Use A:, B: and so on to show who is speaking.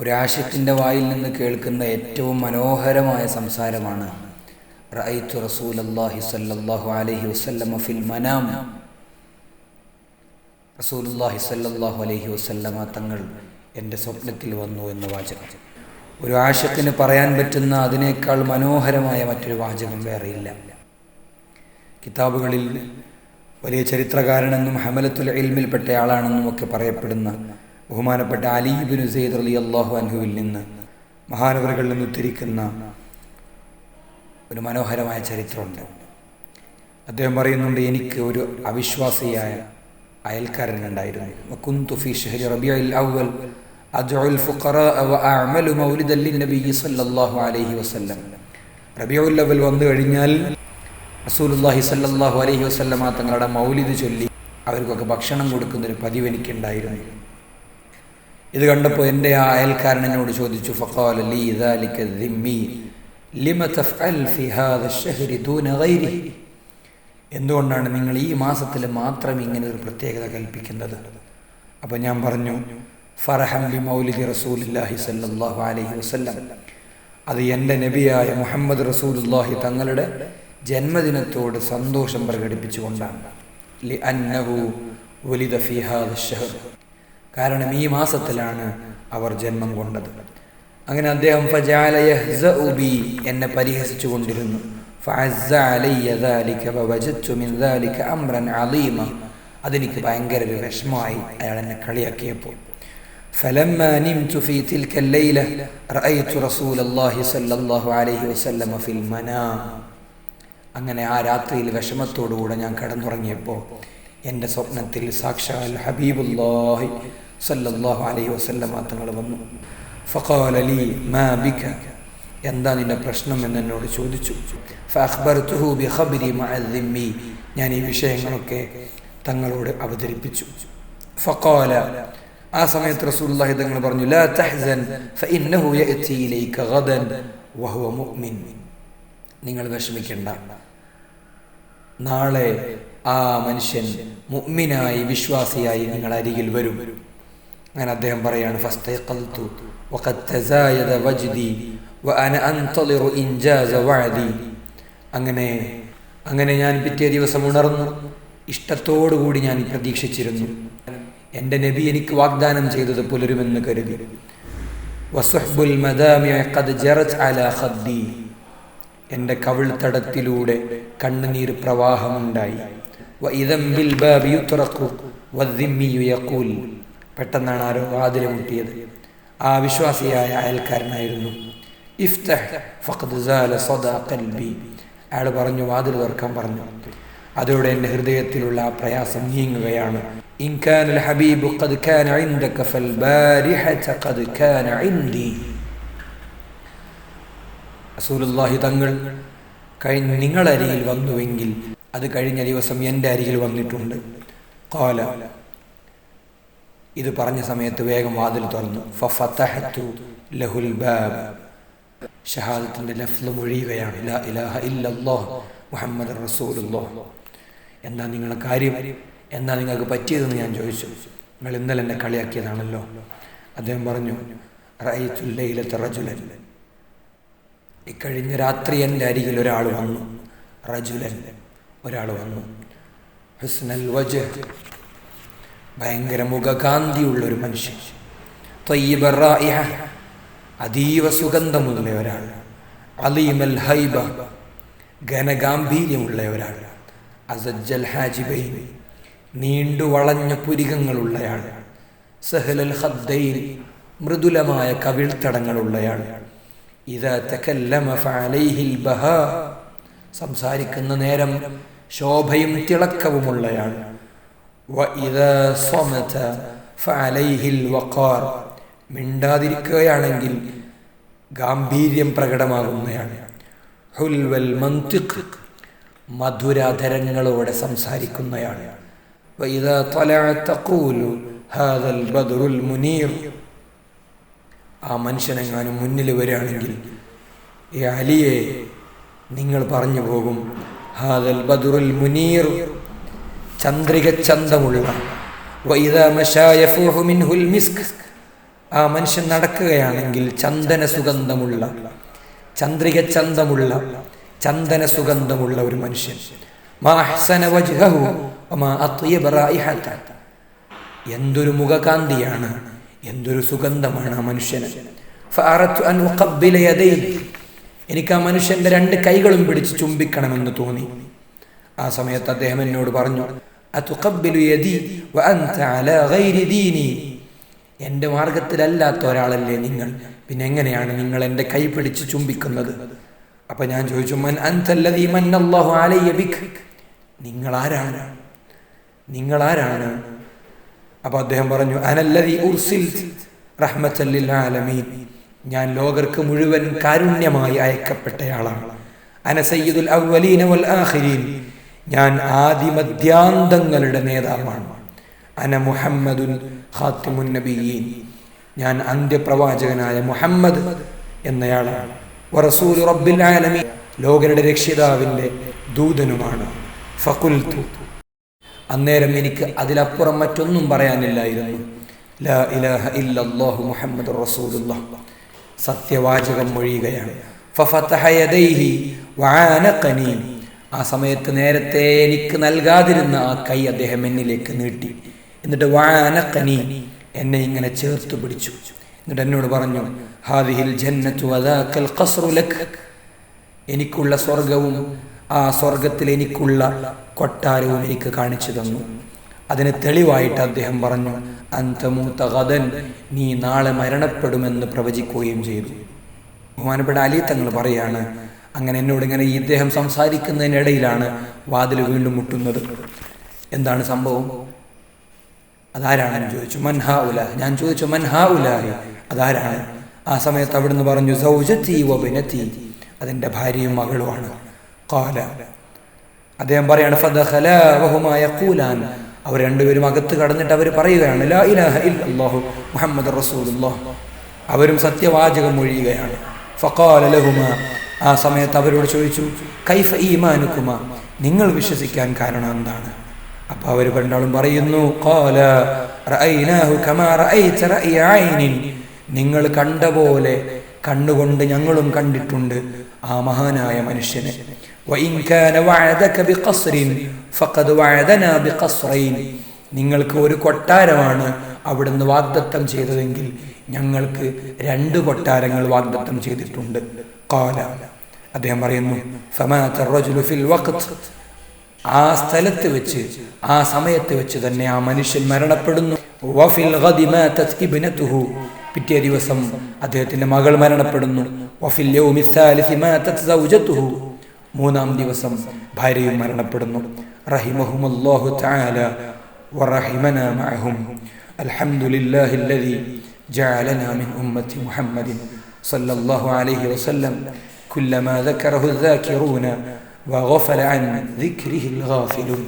A: ഒരാശത്തിന്റെ വായിൽ നിന്ന് കേൾക്കുന്ന ഏറ്റവും മനോഹരമായ സംസാരമാണ്. റഅയ്തു അള്ളാഹി സല്ലാഹു അലൈഹി ഫിൽ മനാം. റസൂലുള്ളാഹി സല്ലാഹു അലൈഹി വസല്ലമ തങ്ങൾ എന്റെ സ്വപ്നത്തിൽ വന്നു എന്ന് വാചകം. ഒരു ആശത്തിന് പറയാൻ പറ്റുന്ന അതിനേക്കാൾ മനോഹരമായ മറ്റൊരു വാചകം വേറെയില്ല. കിതാബുകളിൽ വലിയ ചരിത്രകാരനെന്നും ഹമലത്തുൽ ഇൽമിൽപ്പെട്ട ആളാണെന്നും ഒക്കെ പറയപ്പെടുന്ന ബഹുമാനപ്പെട്ട അലീബിൻ സെയ്ദ് അലി അള്ളാഹു അൻഹുവിൽ നിന്ന് മഹാനവറുകളിൽ നിന്ന് ഉദ്ധരിക്കുന്ന ഒരു മനോഹരമായ ചരിത്രമുണ്ട്. അദ്ദേഹം പറയുന്നുണ്ട് എനിക്ക് ഒരു അവിശ്വാസിയായ അയൽക്കാരനുണ്ടായിരുന്നു കഴിഞ്ഞാൽ അലൈഹി തങ്ങളുടെ മൗലിദ് ചൊല്ലി അവർക്കൊക്കെ ഭക്ഷണം കൊടുക്കുന്നൊരു പതിവ് എനിക്കുണ്ടായിരുന്നു. ഇത് കണ്ടപ്പോൾ എൻ്റെ ആ അയൽക്കാരൻ എന്നോട് ചോദിച്ചു ഫഖാല ലീ ذلك الذمي لم تفعل في هذا الشهر دون غيره എന്തുകൊണ്ടാണ് നിങ്ങൾ ഈ മാസത്തിൽ മാത്രം ഇങ്ങനെ ഒരു പ്രത്യേകത കൽപ്പിക്കുന്നത് അപ്പോൾ ഞാൻ പറഞ്ഞു ഫറഹം ബി മൗലിദി റസൂലുല്ലാഹി സല്ലല്ലാഹു അലൈഹി വസല്ലം അത് എൻ്റെ നബിയായ മുഹമ്മദ് റസൂലുല്ലാഹി തങ്ങളുടെ ജന്മദിനത്തോട് സന്തോഷം പ്രകടിപ്പിച്ചുകൊണ്ടാണ് ലി അന്നഹു വലിദ ഫി ഹാദ ഷഹർ കാരണം ഈ മാസത്തിലാണ് അവർ ജന്മം കൊണ്ടത് അങ്ങനെ അദ്ദേഹം ഫജാല യഹ്സഉ ബി എന്നെ പരിഹസിച്ചു കൊണ്ടിരുന്നു ഫഅസ്സ അലയ്യ ذلك ووجدت من ذلك امرا عظيما അതെനിക്ക് ഭയങ്കര ഒരു വിഷമമായി അയാൾ എന്നെ കളിയാക്കിയപ്പോൾ فلما نمت في تلك الليلة رأيت رسول الله صلى الله عليه وسلم في المنام അങ്ങനെ ആ രാത്രിയിൽ വിഷമത്തോടുകൂടെ ഞാൻ കടന്നുറങ്ങിയപ്പോൾ എന്റെ സ്വപ്നത്തിൽ സാക്ഷാൽ ഹബീബുല്ലാഹി സല്ലല്ലാഹു അലൈഹി വസല്ലമ തങ്ങൾ വന്നു. ഫഖാല അലി മാ ബിക. എന്താ നിന്റെ പ്രശ്നം എന്ന് എന്നോട് ചോദിച്ചു. ഫഅഖ്ബർതുഹു ബിഖബ്രി മഅദ്ദിമ്മി ഞാൻ ഈ വിഷയങ്ങളൊക്കെ തങ്ങളോട് അവതരിപ്പിച്ചു. ഫഖാല ആ സമയത്ത് റസൂലുള്ളാഹി തങ്ങൾ പറഞ്ഞു ലാ തഹ്സൻ ഗദൻ വഹുവ മുഅ്മിൻ. നിങ്ങൾ വിഷമിക്കേണ്ട. നാളെ ആ മനുഷ്യൻ മുഗ്മിനായി വിശ്വാസിയായി നിങ്ങൾ അരികിൽ വരും. അങ്ങനെ അദ്ദേഹം പറയാണ് അങ്ങനെ അങ്ങനെ ഞാൻ പിറ്റേ ദിവസം ഉണർന്നു. ഇഷ്ടത്തോടുകൂടി ഞാൻ പ്രതീക്ഷിച്ചിരുന്നു. എന്റെ നബി എനിക്ക് വാഗ്ദാനം ചെയ്തത് പുലരുമെന്ന് കരുതി. വസുഹ്ബുൽ എന്റെ കവിൾത്തടത്തിലൂടെ കണ്ണുനീർ പ്രവാഹമുണ്ടായി. വഇദം ബിൽ ബാബി യുത്രഖു വദ്ദിമ്മിയു യഖൂൽ പെട്ടെന്നാണ് ആരോ വാതിൽ മുട്ടിയത്. ആ വിശ്വാസിയായ അയൽക്കാരനായിരുന്നു. ഇഫ്തഹ് ഫഖദ് ഖൽബി അയാൾ പറഞ്ഞു വാതിൽ തുറക്കാൻ പറഞ്ഞു. അതോടെ എന്റെ ഹൃദയത്തിലുള്ള ആ പ്രയാസം നീങ്ങുകയാണ്. ഇൻ കാന അൽ ഹബീബ് ഖദ് കാന ഖദ് കാന തങ്ങൾ കഴിഞ്ഞ നിങ്ങളരികിൽ വന്നുവെങ്കിൽ അത് കഴിഞ്ഞ ദിവസം എന്റെ അരികിൽ വന്നിട്ടുണ്ട്. കോല ഇത് പറഞ്ഞ സമയത്ത് വേഗം വാതിൽ തുറന്നു. ലഹുൽ ബാബ്. ഷഹാദത്തിന്റെ ലഫ്ല് മൊഴിയുകയാണ്. ലാ ഇലാഹ മുഹമ്മദ് റസൂലുള്ളാഹ്. എന്താ നിങ്ങളുടെ കാര്യം? എന്താ നിങ്ങൾക്ക് പറ്റിയതെന്ന് ഞാൻ ചോദിച്ചു. നിങ്ങൾ ഇന്നലെ എന്നെ കളിയാക്കിയതാണല്ലോ. അദ്ദേഹം പറഞ്ഞു റഅയ്തുല്ലൈലത റജുലൻ. ഇക്കഴിഞ്ഞ രാത്രി എന്റെ അരികിൽ ഒരാൾ വന്നു. റജുലൻ. ഒരാൾ വന്നു. ഹുസ്നൽ വജ് ഭയങ്കര മുഖകാന്തിയുള്ള ഒരു മനുഷ്യൻ അതീവ സുഗന്ധമുള്ള ഒരാൾ. അലീമൽ ഹൈബ. ഘനഗാംഭീര്യമുള്ള ഒരാൾ. അസജ്ജൽ ഹാജിബൈ നീണ്ടു വളഞ്ഞ പുരികങ്ങളുള്ളയാൾ സഹലൽ ഹദ്ദൈൽ മൃദുലമായ കവിൾത്തടങ്ങളുള്ളയാൾ ഇതാ തകല്ലമ ഫഅലൈഹിൽ ബഹ. സംസാരിക്കുന്ന നേരം ശോഭയും തിളക്കവുമുള്ളയാണ് മിണ്ടാതിരിക്കുകയാണെങ്കിൽ ഗാംഭീര്യം പ്രകടമാകുന്നയാണ് ഹുൽവൽ മന്തിഖ്. മധുരാധരങ്ങളോടെ സംസാരിക്കുന്നയാണ് ആ മനുഷ്യനെങ്ങാനും മുന്നിൽ വരികയാണെങ്കിൽ ഈ അലിയെ നിങ്ങൾ പറഞ്ഞു പോകും. ഹാദൽ ബദുറുൽ മുനീർ. ചന്ദ്രിക ചന്തമുള്ള. ആ മനുഷ്യൻ നടക്കുകയാണെങ്കിൽ ചന്ദന സുഗന്ധമുള്ള. ചന്ദ്രിക ചന്തമുള്ള. ചന്ദന സുഗന്ധമുള്ള ഒരു മനുഷ്യൻ. എന്തൊരു മുഖകാന്തിയാണ് എന്തൊരു സുഗന്ധമാണ് ആ മനുഷ്യന്. എനിക്ക് ആ മനുഷ്യന്റെ രണ്ട് കൈകളും പിടിച്ച് ചുംബിക്കണമെന്ന് തോന്നി. ആ സമയത്ത് അദ്ദേഹം എന്നോട് പറഞ്ഞു എന്റെ മാർഗത്തിലല്ലാത്ത ഒരാളല്ലേ നിങ്ങൾ? പിന്നെ എങ്ങനെയാണ് നിങ്ങൾ എന്റെ കൈ പിടിച്ച് ചുംബിക്കുന്നത്? അപ്പൊ ഞാൻ ചോദിച്ചു മൻ മന്നല്ലാഹു നിങ്ങൾ ആരാണ്? നിങ്ങൾ ആരാണ്? അപ്പൊ അദ്ദേഹം പറഞ്ഞു അനല്ലദീ ഉർസിൽ റഹ്മത്തല്ലിൽ ആലമീൻ. ഞാൻ ലോകർക്ക് മുഴുവൻ കാരുണ്യമായി അയക്കപ്പെട്ടയാളാണ്. അന സയ്യിദുൽ അവ്വലീന വൽ ആഖിരീൻ. ഞാൻ നേതാവാണ്. അന മുഹമ്മദുൽ ഖാത്തിമുൻ നബിയീൻ. ഞാൻ അന്ത്യപ്രവാചകനായ മുഹമ്മദ് എന്നയാളാണ്. വറസൂലു റബ്ബിൽ ആലമീൻ. ലോകരുടെ രക്ഷിതാവിന്റെ ദൂതനുമാണ്. ഫഖുൽതു അന്നേരം എനിക്ക് അതിലപ്പുറം മറ്റൊന്നും പറയാനില്ലായിരുന്നു. ലാ ഇലാഹ ഇല്ലല്ലാഹു മുഹമ്മദ് റസൂലുള്ളാഹ്. സത്യവാചകം മൊഴിയുകയാണ്. ആ സമയത്ത് നേരത്തെ എനിക്ക് നൽകാതിരുന്ന ആ കൈ അദ്ദേഹം എന്നിലേക്ക് നീട്ടി. എന്നിട്ട് വാനക്കനി എന്നെ ഇങ്ങനെ ചേർത്ത് പിടിച്ചു. എന്നിട്ട് എന്നോട് പറഞ്ഞു ഹാദിഹിൽ എനിക്കുള്ള സ്വർഗവും ആ സ്വർഗത്തിൽ എനിക്കുള്ള കൊട്ടാരവും എനിക്ക് കാണിച്ചു തന്നു. അതിന് തെളിവായിട്ട് അദ്ദേഹം പറഞ്ഞു അന്തമൂത്ത നീ നാളെ മരണപ്പെടുമെന്ന് പ്രവചിക്കുകയും ചെയ്തു. ബഹുമാനപ്പെട്ട അലി തങ്ങൾ പറയാണ് അങ്ങനെ എന്നോട് ഇങ്ങനെ ഈ ഇദ്ദേഹം സംസാരിക്കുന്നതിനിടയിലാണ് വാതിൽ വീണ്ടും മുട്ടുന്നത്. എന്താണ് സംഭവം? അതാരാണെന്ന് ചോദിച്ചു. മൻഹാ ഉല ഞാൻ ചോദിച്ചു മൻഹാ ഉലാഹി അതാരാണ്? ആ സമയത്ത് അവിടുന്ന് പറഞ്ഞു സൗജത്തി അതിന്റെ ഭാര്യയും മകളുമാണ് അദ്ദേഹം പറയാണ് ഫദഖല അവർ രണ്ടുപേരും അകത്ത് കടന്നിട്ട് അവർ പറയുകയാണ് ലാ ഇലാഹ മുഹമ്മദ് അവരും സത്യവാചകം ഒഴിയുകയാണ്. ആ സമയത്ത് അവരോട് ചോദിച്ചു കൈഫ ഈമാനുക്കുമ? നിങ്ങൾ വിശ്വസിക്കാൻ കാരണം എന്താണ്? അപ്പൊ അവർ രണ്ടാളും പറയുന്നു നിങ്ങൾ കണ്ട പോലെ കണ്ണുകൊണ്ട് ഞങ്ങളും കണ്ടിട്ടുണ്ട് ആ മഹാനായ മനുഷ്യനെ. وإن كان وعدك بقصر فقد وعدنا بقصرين നിങ്ങൾക്ക് ഒരു കൊട്ടാരമാണ് അവിടുന്ന് വാഗ്ദത്തം ചെയ്തതെങ്കിൽ ഞങ്ങൾക്ക് രണ്ട് കൊട്ടാരങ്ങൾ വാഗ്ദത്തം ചെയ്തിട്ടുണ്ട് കാല അദ്ദേഹം പറയുന്നു فمات الرجل في الوقت ആ സ്ഥലത്ത് വെച്ച് ആ സമയത്ത് വെച്ച് തന്നെ ആ മനുഷ്യൻ മരണപ്പെടുന്നു വഫിൽ ഗദി മാതത് ഇബ്നതുഹു പിറ്റേ ദിവസം അദ്ദേഹത്തിന്റെ മകൾ മരണപ്പെടുന്നു വഫിൽ യൗമി الثالث മാതത് സൗജതുഹു മൂന്നാം ദിവസം ഭാര്യയും മരണപ്പെടുന്നു റഹിമഹുമല്ലാഹു തആല ورحمنا معهم الحمد لله الذي جعلنا من أمة محمد صلى الله عليه وسلم كلما ذكره الذاكرون وغفل عن ذكره الغافلون